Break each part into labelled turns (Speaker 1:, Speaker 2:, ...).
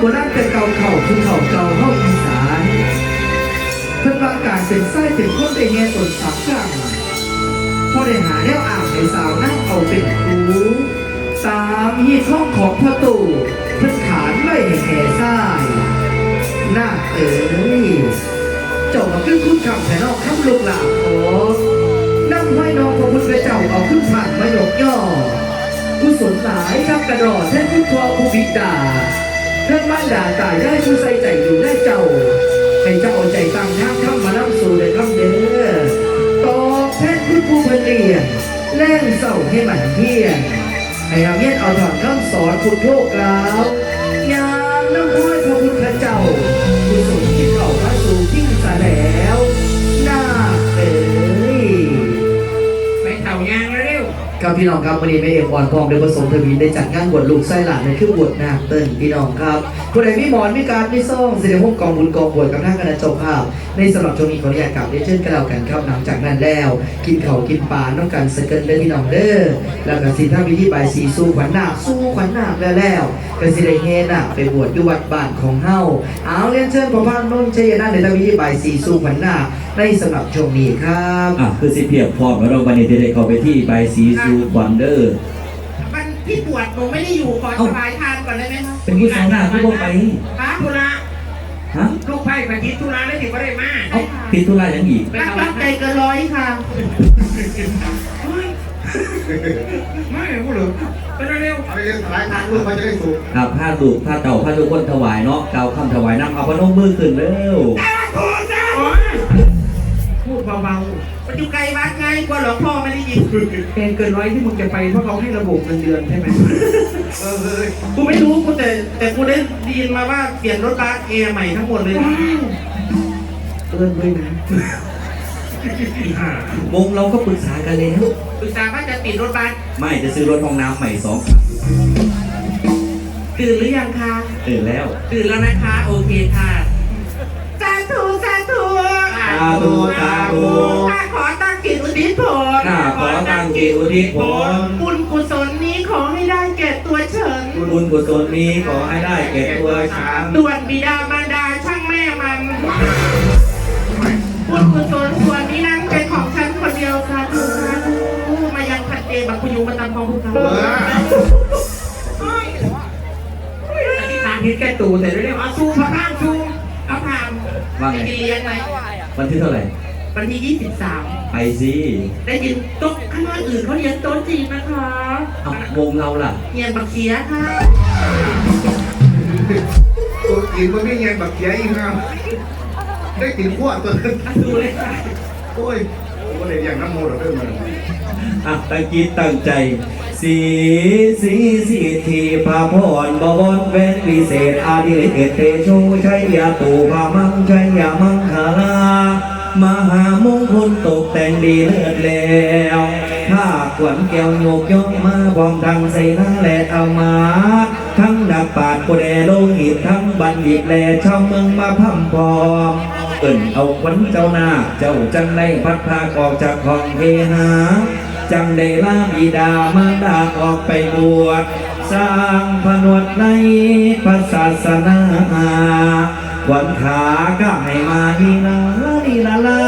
Speaker 1: โบราณแต่เก่าเข่าคือเข่าเก่าเฮาอีสานเพิ่อนว่าการเป็นไส้เป็นคนได้แง่ตนสามกลางพอได้หาแนวอ่างให้สาวนั่งเอาเป็นครูสามฮีดห้องของพ่อตู่เพิ่นขานไว้ให้แห่ทรายหน้าเอ๋ยเจ้ามาขึ้นคุณคำแผ่นอกคำลูกหลาขอนั่งไว้น้องพระพุทธเจ้าเอาขึ้นผ่านมายกย่อกุศลหลายทับกระดอดแท่นพุทธอภูบิดา เรื่องบ้านด่าตายได้ชูใส่ใจอยู่ได้เจ้า ให้เจ้าเอาใจตามทางข้ามานั่งสู่ในคำเด้อตอบแทนคุณผู้เพิ่นเรียนแล่งเศร้าให้หมันเพียนให้เอาเย็นเอาถอดคำสอนคุณโลกล่าวยา ครับพี่น้องครับวันนี้แม่เอกอ่อนทองโดยประสมทวีได้จัดงานบวชลูกไส้หลานในคือบวชนาคเติ้ลพี่น้องครับผู้ใดมีหมอนมีการมีซ่องเสด็จพงกองบุญกองบวชกับท่านคณะเจ้าภาพ ในสำหรับช่วงนี้ขออนุญาตกลับได้เช่นกันแล้วกันครับหลังจากนั้นแล้ว กินเขากินปลาน้องกันสเกินเด้อพี่น้องเด้อแล้วก็สิท่าพิธีบายสีสู้ขวัญนาคสู้ขวัญนาคแล้วแล้วก็สิได้เฮนาคไปบวชอยู่วัดบ้านของเฮาเอาเรียนเชิญพระพานนนท์ชัยนาถในท่าพิธีบายสีสู้ขวัญนาคในสำหรับช่วงนี้ครับ
Speaker 2: อะคือสิเพียบพร้อมแล้วเราวันนี้ได้เข้าไปที่ใบสีซูวันเดอ ร์
Speaker 3: ๆมันที่ปวดหนูไม่ได้อยู่ขอสบายทานก่อนได้ไหมคะ
Speaker 2: เป็นผู้สาวหน้าผู้บ่ไป
Speaker 3: ป้าธุระ
Speaker 2: ฮะ
Speaker 3: ลูกไผ่ไปทิศธุระได้ถึงก็ได้มา
Speaker 2: เอ้าติดธุระอย่างอีก
Speaker 3: รักรักใจเกินร้อยค่ะไม่พูดหรือเป็นเร็ว
Speaker 4: เอาไปเรื่องสลายทางลูกมันจะได้สูง
Speaker 2: ครับผ้าลูกผ้าเต่าผ้าทุกคนถวายเนาะเกล่าวคำถวายน้ำเอาพนมมือขึ้นเร็ว
Speaker 3: พูดเบาๆมันอยู่ไกลวัดไงกลัวหลวงพ่อไม่ได้ยินเกินเกินร้อยที่มึงจะไปเพราะเขาให้ระบบเงินเดือนใช่ไหม
Speaker 4: เออเฮ้ย
Speaker 3: กูไม่รู้กูแต่แต่กูได้ยินมาว่าเปลี่ยนรถบัสเอร์ใหม่ทั้งหมดเลยเตือนด้วยนะ
Speaker 2: วงเราก็ปรึกษากันแล้ว
Speaker 3: ปรึกษาว่าจะติดรถบัส
Speaker 2: ไม่จะซื้อรถห้องน้ำใหม่สองคัน
Speaker 3: ตื่นหรือยังคะ
Speaker 2: ตื่นแล้ว
Speaker 3: ตื่นแล้วนะคะโอเคค่ะสาธุสาธุ
Speaker 2: สาธุสาธุ
Speaker 3: ข้าขอตั้งจิต อุทิศผล
Speaker 2: ข้าขอตั้งจิตอุทิศผล
Speaker 3: บุญกุศลนี้ขอให้ได้แก่ตัวเฉิน
Speaker 2: บุญกุศลนี้ขอให้ได้แก่ตัวฉัน
Speaker 3: ด่วนบิดามารดาช่างแม่มันบุญกุศลส่วนนี้นั้นเป็นของฉันคนเดียวค่ะถูกค่ะถูกมายังพันเอบักพยุงมาตามของคุณค่ะ
Speaker 4: เออ
Speaker 3: อธิษฐานทิศแก่ตูแต่เรื่องเอาซูพระพามซูเอาพาม
Speaker 2: ว่าไง
Speaker 3: ไปเรียนไหม
Speaker 2: วันที่เท่าไหร่
Speaker 3: วันที่23
Speaker 2: ไปสิ
Speaker 3: ได้ยินโต๊ะข้างนอกอื่นเขาเรียนโต๊ะจีนนะคะ
Speaker 2: เอาวงเราล่ะ
Speaker 3: เรียนบักเขียค่ะ
Speaker 4: ตัวกินมันไม่เงี้ยแบบเสียอีกนะได้กินขั้วตัวนึง
Speaker 3: มาดูเลยค่ะ
Speaker 4: โอ้ยก็เลยอย่างน้ำโมหรอกเรื่องมัน
Speaker 2: อะตั้งจิตตั้งใจ สีสีสีทีพาพรบวรเวนวิเศษอาดิเรกเตโชชัยยาตูพามังชัยยามังคลา มหามงคลตกแต่งดีเลิศแล้วถ้าขวัญแก้วโยกย่องมาบอมดังใส่หน้าแลเอามา ทั้งนักปาดกุแดโลหิตทั้งบัณฑิตแลชาวเมืองมาพัมพอมเอิ่นเอาขวัญเจ้าหน้า เจ้าจังได้พัดพากออกจากห้องเฮหาจังได้ลาบิดามาดาออกไปบวชสร้างผนวดในพระศาสนาวันขาก็ให้มาดีนา ลีลาลา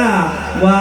Speaker 2: วา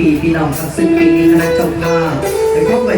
Speaker 1: ปี
Speaker 2: พี่น้องครับสิบง
Speaker 1: ปีนี้คณะเจ้าภา
Speaker 2: พและ
Speaker 1: ก็